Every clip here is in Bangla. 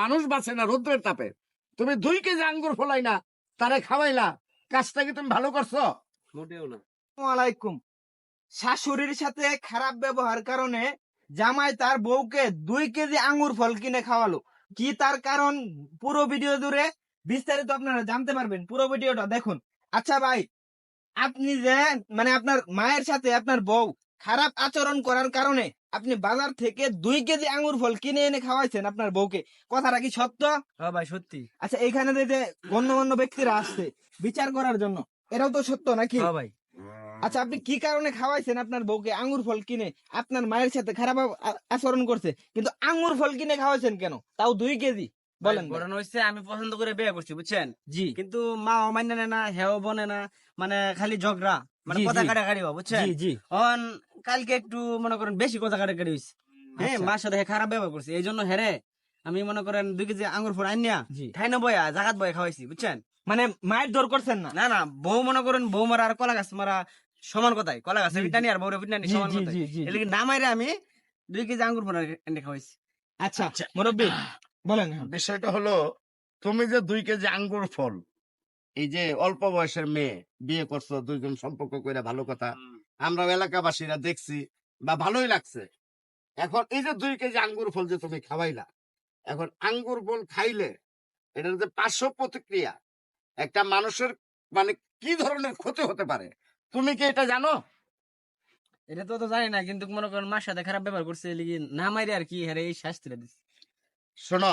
মানুষ বাঁচে না রৌদ্রের তাপে। তুমি দুই কেজি আঙ্গুর ফলাই না তারে খাওয়াইলা। কাজটা কি তুমি ভালো করছ? মোটেও না। আলাইকুম শাশুড়ির সাথে খারাপ ব্যবহার কারণে জামাই তার বউকে দুই কেজি আঙ্গুর ফল কিনে খাওয়ালো। কি তার কারণ? পুরো ভিডিও জুড়ে বিস্তারিত আপনারা জানতে পারবেন। পুরো ভিডিওটা দেখুন। আচ্ছা ভাই আপনি যে মানে আপনার মায়ের সাথে আপনার বউ খারাপ আচরণ করার কারণে আপনি বাজার থেকে দুই কেজি আঙ্গুর ফল কিনে এনে খাওয়াইছেন আপনার বউকে কথাটা কি সত্য? হ্যাঁ ভাই সত্যি। আচ্ছা এইখানে যে- গণ্যমান্য ব্যক্তিরা আসছে বিচার করার জন্য এটাও তো সত্য নাকি? হ্যাঁ ভাই। আচ্ছা আপনি কি কারণে খাওয়াইছেন আপনার বউকে আঙ্গুর ফল কিনে? আপনার মায়ের সাথে খারাপ আচরণ করছে কিন্তু আঙ্গুর ফল কিনে খাওয়াইছেন কেন? তাও দুই কেজি বলেন। ঘটনা হচ্ছে আমি পছন্দ করে বিয়ে করছি বুঝছেন? জি। কিন্তু মা অমান্য নেয় না হেও বনে না মানে খালি ঝগড়া। মানে কথা। কাটাকাটি হওয়া বুঝছেন? জি জি। অন কালকে একটু মনে করেন বেশি কথা কাটাকাটি হয়েছে হ্যাঁ আচ্ছা। মার সাথে খারাপ ব্যবহার করছে এই জন্য হেরে আমি মনে করেন দুই কেজি আঙ্গুর ফল আনিয়া জি। ঠাইনা বয়া জাগাত বয়া খাওয়াইছি বুঝছেন? মানে মায়ের দর করছেন না? না না বউ মনে করেন বউ মারা আর কলা গাছ মারা সমান কথাই কলা গাছ পিটানি আর বউরে পিটানি সমান কথাই। লাগি না মাইরে আমি দুই কেজি আঙ্গুর ফল এনে খাওয়াইছি। আচ্ছা। মুরব্বী বলেন। বিষয়টা হলো তুমি যে দুই কেজি আঙ্গুর ফল এই যে অল্প বয়সের মেয়ে বিয়ে করছ দুইজন সম্পর্ক করে ভালো কথা। আমরা এলাকাবাসীরা দেখছি বা ভালোই লাগছে। এখন এই যে দুই কেজি আঙ্গুর ফল যে তুমি খাওয়াইলা এখন আঙ্গুর ফল খাইলে এটার যে পার্শ্ব প্রতিক্রিয়া একটা মানুষের মানে কি ধরনের ক্ষতি হতে পারে? তুমি কি এটা জানো? এটা তো তো জানি না কিন্তু মনে করেন মার সাথে খারাপ ব্যবহার করছে লাগি না মাইরে আর কি হেরে এই শাস্তিটা দিচ্ছে। শোনো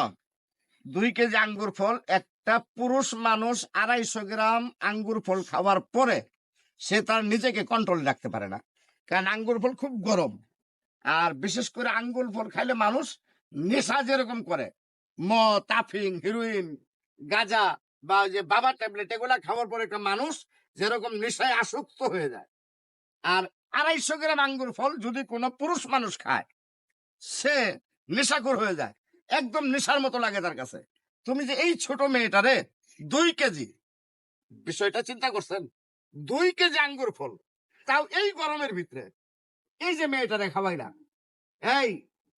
দুই কেজি আঙ্গুর ফল একটা পুরুষ মানুষ আড়াইশো গ্রাম আঙ্গুর ফল খাওয়ার পরে সে তার নিজেকে কন্ট্রোল রাখতে পারে না। কারণ আঙ্গুর ফল খুব গরম। আর বিশেষ করে আঙ্গুর ফল খাইলে মানুষ নেশা যেরকম করে ম তাফিং হিরোইন গাজা বা যে বাবা ট্যাবলেট এগুলা খাওয়ার পরে একটা মানুষ যেরকম নেশায় আসক্ত হয়ে যায়। আর আড়াইশো গ্রাম আঙ্গুর ফল যদি কোনো পুরুষ মানুষ খায়, সে নেশাখোর হয়ে যায়। একদম নেশার মতো লাগে তার কাছে। তুমি যে এই ছোট মেয়েটারে দুই কেজি বিষয়টা চিন্তা করছেন? দুই কেজি আঙ্গুর ফল। তাও এই গরমের ভিতরে। এই যে মেয়েটারে খাওয়াইলা এই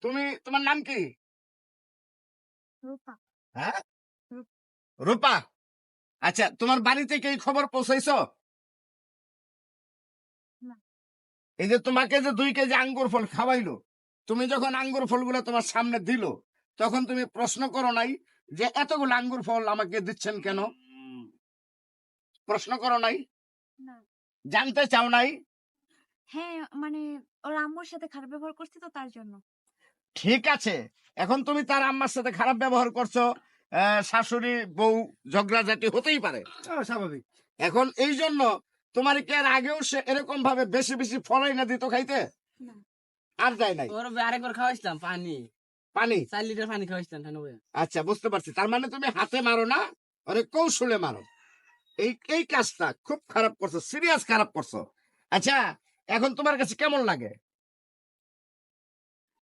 তুমি তোমার নাম কি? রূপা। হ্যাঁ? রূপা। আচ্ছা তোমার বাড়িতে কি খবর পৌঁছাইছ? এই যে তোমাকে যে দুই কেজি আঙ্গুর ফল খাওয়াইলো তুমি যখন আঙ্গুর ফলগুলো তোমার সামনে দিল তখন তুমি প্রশ্ন করো নাই যে এতগুলো আঙ্গুর ফল আমাকে দিচ্ছেন কেন? প্রশ্ন করো নাই? জানতে চাও নাই? হ্যাঁ মানে ওর আম্মুর সাথে খারাপ ব্যবহার করছি তো তার জন্য। ঠিক আছে। এখন তুমি তার আম্মার সাথে খারাপ ব্যবহার করছ। শাশুড়ি বউ ঝগড়াঝাটি হতেই পারে। স্বাভাবিক। এখন এই জন্য তোমার কি আর আগেও সে এরকম ভাবে বেশি বেশি ফলাই না দিত খাইতে? আর যায় নাই। ওর আরেকবার খাওয়াইছিলাম পানি। পানি? চার লিটার পানি খাওয়াইছিলাম আচ্ছা বুঝতে পারছি। তার মানে তুমি হাতে মারো না আরে কৌশলে মারো। এই এই কাজটা খুব খারাপ করছ সিরিয়াস খারাপ করছ। আচ্ছা এখন তোমার কাছে কেমন লাগে?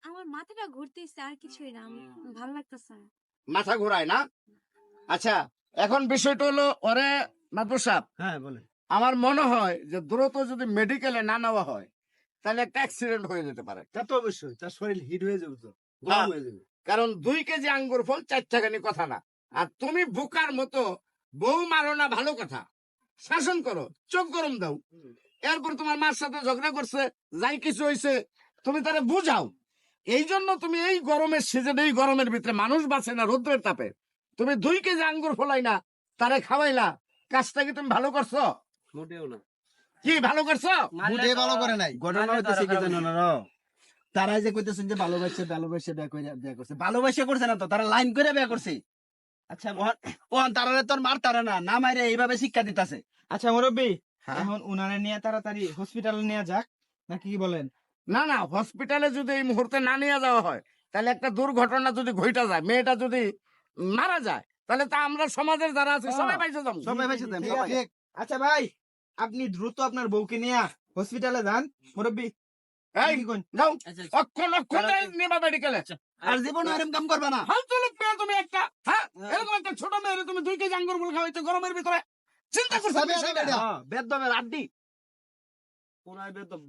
আমার মাথাটা ঘুরতেছে আর কিছুই না ভালো লাগতেছে মাথা ঘোরায় না? আচ্ছা এখন বিষয়টা হলো ওরে মাদুর সাহেব হ্যাঁ বলেন। আমার মনে হয় যে দ্রুত যদি মেডিকেলে না নেওয়া হয় তাহলে একটা অ্যাক্সিডেন্ট হয়ে যেতে পারে। তা তো অবশ্যই তার শরীর হিট হয়ে যাবে তো। কারণ দুই কেজি আঙ্গুর ফল চার টাকানি কথা না। আর তুমি বোকার মতো বউ মারো না ভালো কথা। শাসন করো চোখ গরম দাও। এরপর তোমার মার সাথে ঝগড়া করছে যাই কিছু হয়েছে তুমি তারা বুঝাও। এই জন্য তুমি এই গরমের সিজন এই গরমের ভিতরে মানুষ বাঁচে না রৌদ্রের তাপে। তুমি দুই কেজি আঙ্গুর ফলাই না তারে খাওয়াইলা। কাজটা কি তুমি ভালো করছ? মোটেও না। কি ভালো করছ? ভালো করে নাই। ঘটনা হইতেছে কি জানো না র? তারা যে কইতেছেন যে ভালোবাসে ভালোবাসে বিয়ে করে বিয়ে করছে ভালোবাসে করছে না তো তারা লাইন করে বিয়ে করছে আচ্ছা ওহান তারা তোর মার তারা না না মাইরে এইভাবে শিক্ষা দিতাছে আচ্ছা মুরব্বী হ্যাঁ। এখন উনারে নিয়ে তাড়াতাড়ি হসপিটালে নিয়ে যাক নাকি কি বলেন না না হসপিটালে যদি এই মুহূর্তে না নিয়ে যাওয়া হয় তাহলে একটা দুর্ঘটনা যদি ঘইটা যায় মেয়েটা যদি মারা যায় তাহলে তা আমরা সমাজের যারা আছে সবাই পাইছে যাব সবাই পাইছে সবাই। আচ্ছা ভাই আপনি দ্রুত আপনার বউকে নিয়ে হসপিটালে যান মুরব্বী? যাও। আচ্ছা অক্ষণ অক্ষণ নিবা মেডিকেলে আর জীবন এরম কাম করবা না। ফালতু লোক পেয়ে তুমি একটা হ্যাঁ? এরকম একটা ছোট মেয়ের তুমি দুই কেজি আঙ্গুর ফুল খাওয়াইছো গরমের ভিতরে। চিন্তা করছ? হ্যাঁ, বেদমের আড্ডি। কোনায় বেদম